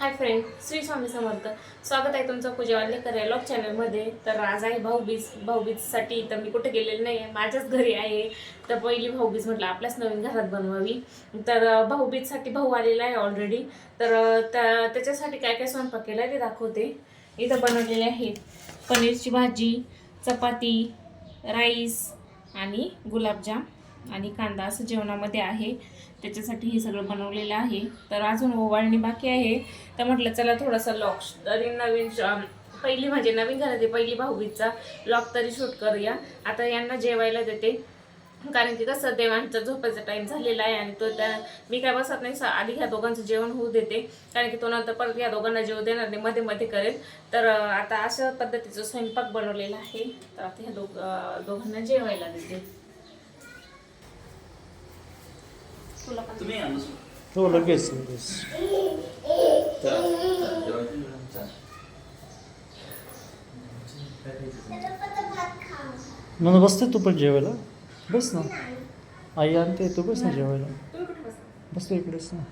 Hi friend Shri Swami Samarth. स्वागत आहे तुमचं पूजा वाल्लेकर लॉग चॅनलमध्ये तर आज आहे भाऊबीज भाऊबीजसाठी तर मी कुठे गेलेले नाही आहे माझ्याच घरी आहे. तर पहिली भाऊबीज म्हटलं आपल्याच नवीन घरात बनवावी. तर भाऊबीजसाठी भाऊ आलेला आहे ऑलरेडी तर त्या- त्याच्यासाठी काय काय स्वयंपाक केला आहे ते दाखवते. इथं बनवलेले आहेत पनीरची भाजी चपाती राईस आणि गुलाबजाम. आणि कांदा असं जेवणामध्ये आहे. त्याच्यासाठी हे सगळं बनवलेलं आहे. तर अजून ओवाळणी बाकी आहे. तर म्हटलं चला थोडासा लॉक तरी नवीन पहिली म्हणजे नवीन घरात पहिली भाऊबीजचा लॉक तरी शूट करूया. आता यांना जेवायला देते. कारण की कसं देवांचा झोपायचा टाईम झालेला आहे आणि तो त्या मी काय बसत नाही आधी ह्या दोघांचं जेवण होऊ देते. कारण की तो नंतर परत या दोघांना जेव देणार नाही मध्ये मध्ये करेल. तर आता अशा पद्धतीचा स्वयंपाक बनवलेला आहे. तर आता ह्या दोघ दोघांना जेवायला देते. हो लगेच लगेच. म्हणून बसते तू पण जेवायला? बस ना. आई आणते तू बस ना जेवायला. तुम्ही कुठे बसता? इकडेच ना.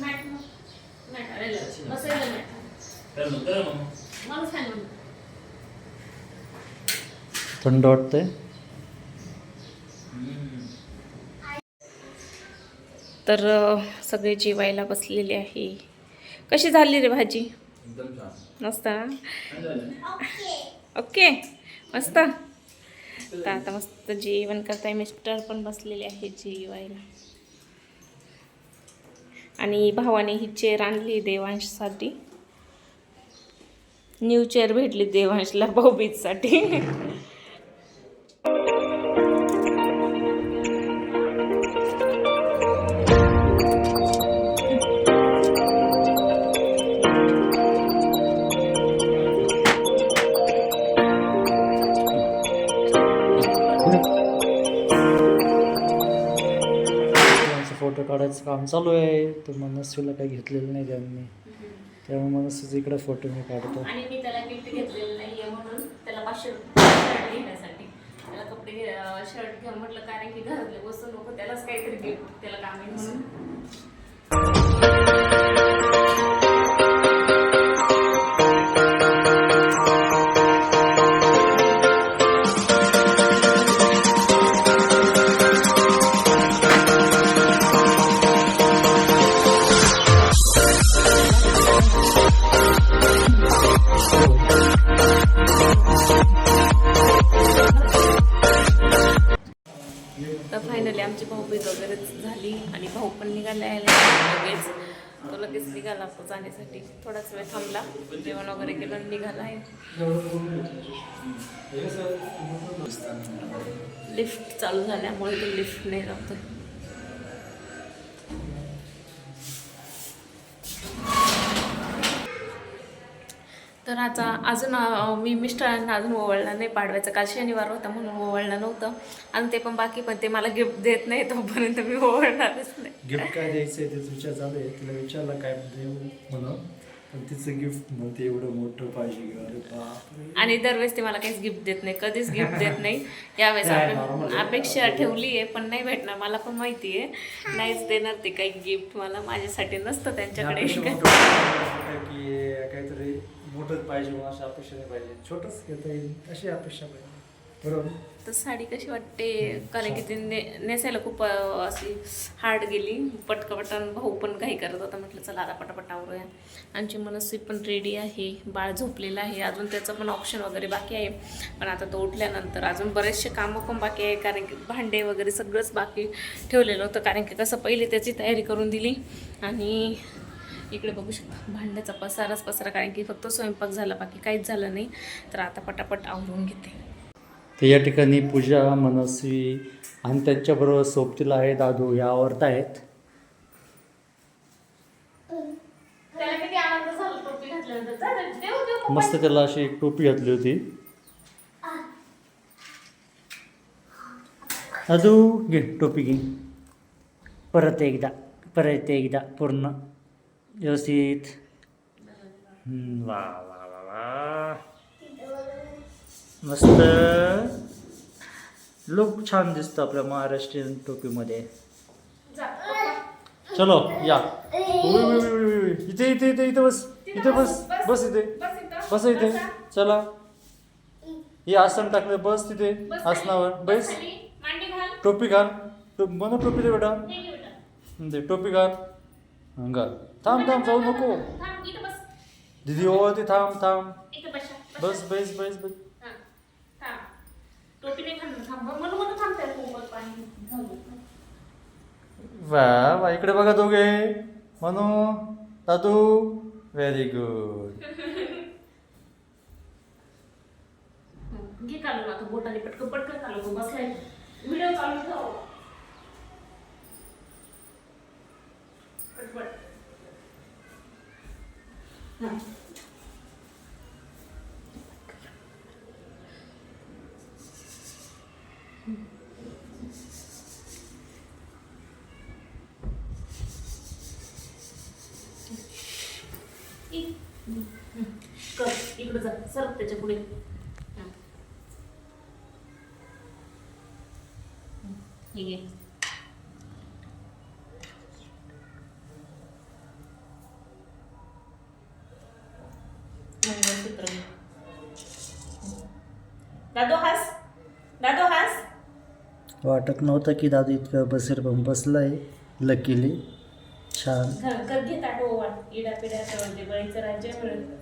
मॅट मग मॅट अरे बसायला मॅट तर मग कर मग. मला फॅन म्हणून थंड वाटतंय. तर सगळे जेवायला बसलेले आहे. कशी झाली रे भाजी? मस्त ओके. मस्त. तर आता मस्त जेवण करताय. मिस्टर पण बसलेले आहेत जेवायला. आणि भावाने ही चेअर आणली देवांशसाठी. न्यू चेअर भेटली देवांशला भाऊबीजसाठी. फोटो काढायचं काम चालू आहे. तर मनस्वीला काही घेतलेलं नाही त्यांनी. त्यामुळे मनस्वीचा इकडे फोटो मी काढतो. आणि मी त्याला गिफ्ट घेतलेलं नाहीये म्हणून त्याला पाचशे रुपये शर्ट घेण्यासाठी. त्याला कपडे घे शर्ट घेऊन म्हटलं कारण की घरातले वस्तू नको त्यालाच काहीतरी गिफ्ट त्याला काम आहे म्हणून. तर फायनली आमची भाऊबीज वगैरे झाली आणि भाऊ पण निघाला लगेच. तो लगेच निघाला तो जाण्यासाठी. थोडाच वेळ थांबला. जेवण वगैरे केलं आणि निघाला आहे. लिफ्ट चालू झाल्यामुळे तो लिफ्टने जातो तर आता अजून मी मिस्टरांना अजून ओवळला नाही पाडवायचं. काल शनिवार होता म्हणून ओवळलं नव्हतं. आणि ते पण बाकी पण ते मला गिफ्ट देत नाही तोपर्यंत मी ओवळणारच नाही. गिफ्ट काय द्यायचं त्याचा विचार चालू आहे तिला विचारला काय देऊ म्हणून. पण तिचं गिफ्ट म्हणते एवढं मोठं पाहिजे. आणि दरवेळेस ते मला काहीच गिफ्ट देत नाही. कधीच गिफ्ट देत नाही. यावेळेस आपण. अपेक्षा ठेवली आहे पण नाही भेटणार. मला पण माहिती आहे नाहीच देणार ते काही गिफ्ट मला. माझ्यासाठी नसतं त्यांच्याकडे. काहीतरी मोठंच पाहिजे म्हणून अशी अपेक्षा नाही पाहिजे. छोटंच घेता येईल अशी अपेक्षा पाहिजे. बरोबर? तर साडी कशी वाटते? कारण की ती ने नेसायला खूप अं, अशी हार्ड गेली. पटकन भाऊ पण काही करत होता. म्हटलं चला आता पटापट आवरूया. आमची मनस्वी पण रेडी आहे. बाळ झोपलेलं आहे. अजून त्याचं पण ऑप्शन वगैरे बाकी आहे. पण आता तो उठल्यानंतर अजून बरेचसे कामं पण बाकी आहे. कारण की भांडे वगैरे सगळंच बाकी ठेवलेलं होतं. कारण की कसं पहिले त्याची तयारी करून दिली. आणि इकडे बघू शकता. भांड्याचा पसाराच पसारा कारण की फक्त स्वयंपाक झाला बाकी काहीच झालं नाही. तर आता पटापट आवरून घेते. तर या ठिकाणी पूजा मनस्वी आणि त्यांच्याबरोबर सोबतीला आहे दादू या आवडत आहेत. मस्त त्याला अशी एक टोपी घातली होती. दादू घे टोपी घे. परत एकदा परत एकदा पूर्ण. व्यवस्थित. वा वा वा वा. मस्त. लुक छान दिसतं आपल्या महाराष्ट्रीयन टोपीमध्ये. चलो या. इथे इथे इथे इथे बस. इथे बस. बस इथे. बस इथं. चला. हे आसन टाकलं. बस तिथे. आसनावर. बस घाल. टोपी घाल. टो- म्हणू टोपी दे बेटा. टोपी घाल. घाल थांब थांब जाऊ नको थांब, इथं बस दीदी हो ते थांब थांब इथं बसा, बसा. बस बस बस बस हा, थांब. टोपी नाही घालणार, थांब. म्हणून म्हणून थांबते कोमल पाणी घालू. वा वा इकडे बघा दोघे म्हणू दादू व्हेरी गुड हं, घे काढून आता बोटाने पटकन पटकन चालू तू बसलाय व्हिडिओ चालू ठेव पटपट हं. इ- हं. कर इकडे जा सर त्याच्या पुढे हं. हे घे दादू हास दादू हास. वाटत नव्हतं की दादू इतकं बसेल पण बसलाय लकीली. छान. घर घर घे ताटो वाट. इडा पिडा तळू बळीचं राज्य मिळत.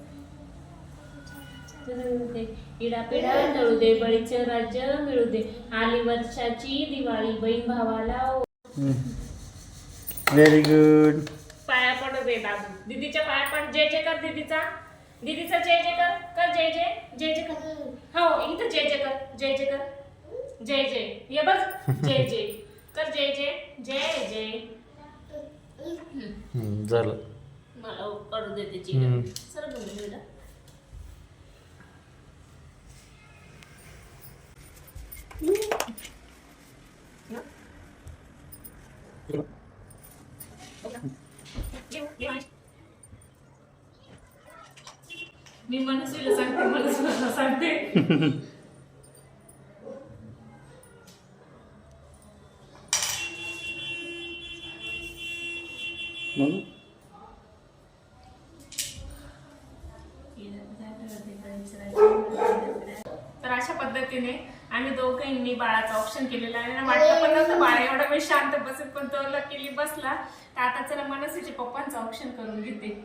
इडा पिडा तळू दे बळीचं राज्य मिळू दे. आली वर्षाची दिवाळी बहीण भावाला. व्हेरी गुड पाया पडू दे दादू दीदीच्या पाया पड जय जय कर दीदीचा. दीदीचा जय जय कर कर जय जय जय जय कर। हो इथं जय जय कर जय जय कर। जय जय ये बघ जय जय। कर जय जय जय जय। झालं मला पडू दे त्याची हम्म. सर घेऊन बेटा। मी मनस्वीला सांगते मनस्वीला सांगते. म्हणून तर अशा पद्धतीने आम्ही दोघांनी बाळाचं ऑप्शन केलेलं आहे. आणि वाटलं पण नव्हतं बाळा एवढा वेळ शांत बसेल पण तो लकीली बसला. तर आता चला मनसीच्या पप्पांचं ऑप्शन करून घेते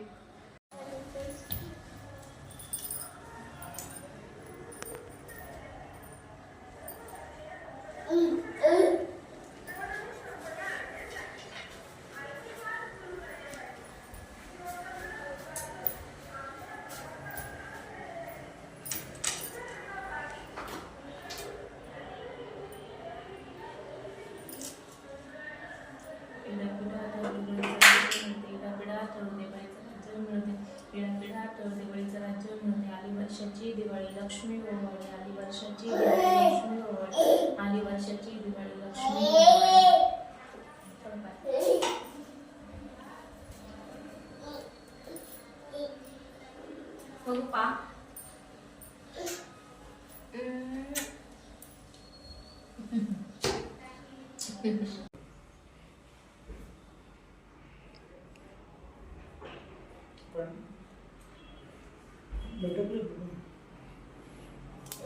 पिढा पिढा पिढा पिढा तळून राज्य मिळते पिढा पिढा तळून राज्य मिळते आली वर्षाची दिवाळी लक्ष्मी ओवाळी आली वर्षाची दिवाळी लक्ष्मी ओवाळी आली वर्षाची दिवाळी लक्ष्मी ओवाळी.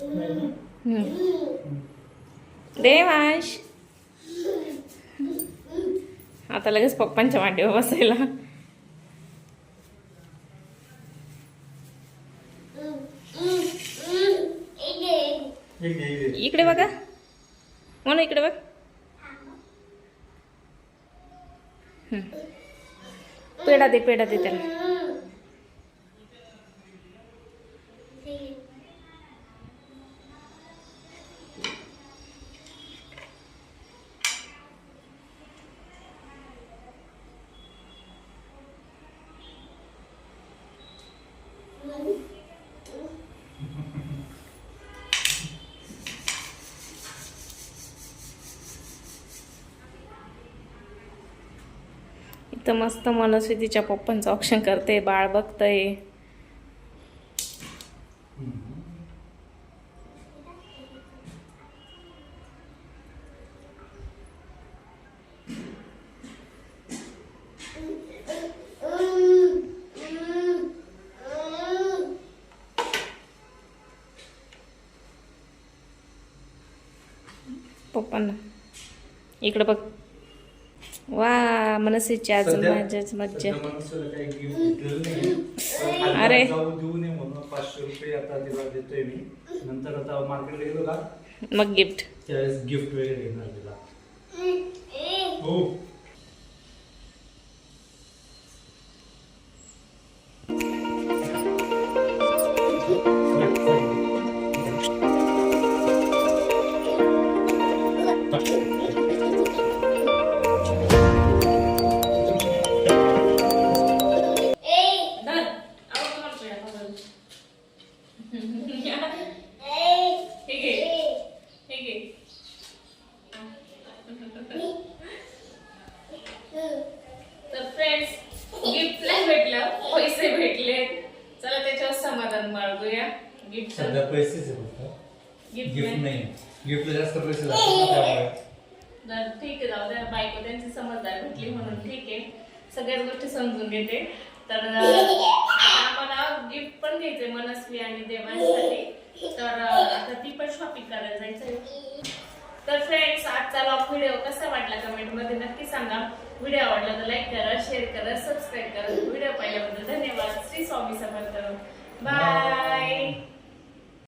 चल देवाश. आता लगेच पप्पांच्या मांडीवर बसायला. इकडे बघा. म्हणून इकडे बघ. पेढा दे पेढा दे त्याला. मस्त मस्त मनस्वीतीच्या पप्पांचं ऑप्शन करते बाळ बघतय. पप्पांना. इकडं बघ. वा मनसेची आज सध्या- माझ्याच मज्जा. सध्या मनसेला काही gift घेतलेलं सध्या पैसेच आहे फक्त. गिफ्ट गिफ्ट नाही. नाही गिफ्टला जास्त पैसे लागतात ना त्यामुळे. तर ठीक आहे जाऊ द्या. बायको त्यांची समजदार भेटली म्हणून ठीक आहे. सगळ्याच गोष्टी समजून घेते. तर अं, आता आम्हाला गिफ्ट पण घ्यायचंय मनस्वी आणि देवांसाठी. तर अं, आता ती पण शॉपिंग करायला जायचंय. तर फ्रेंड्स आजचा लॉक व्हिडिओ कसा वाटला कमेंटमध्ये नक्की सांगा. व्हिडिओ आवडला तर लाईक करा शेअर करा सबस्क्राईब करा. व्हिडिओ पाहिल्याबद्दल धन्यवाद. श्री स्वामी समर्थ. बाय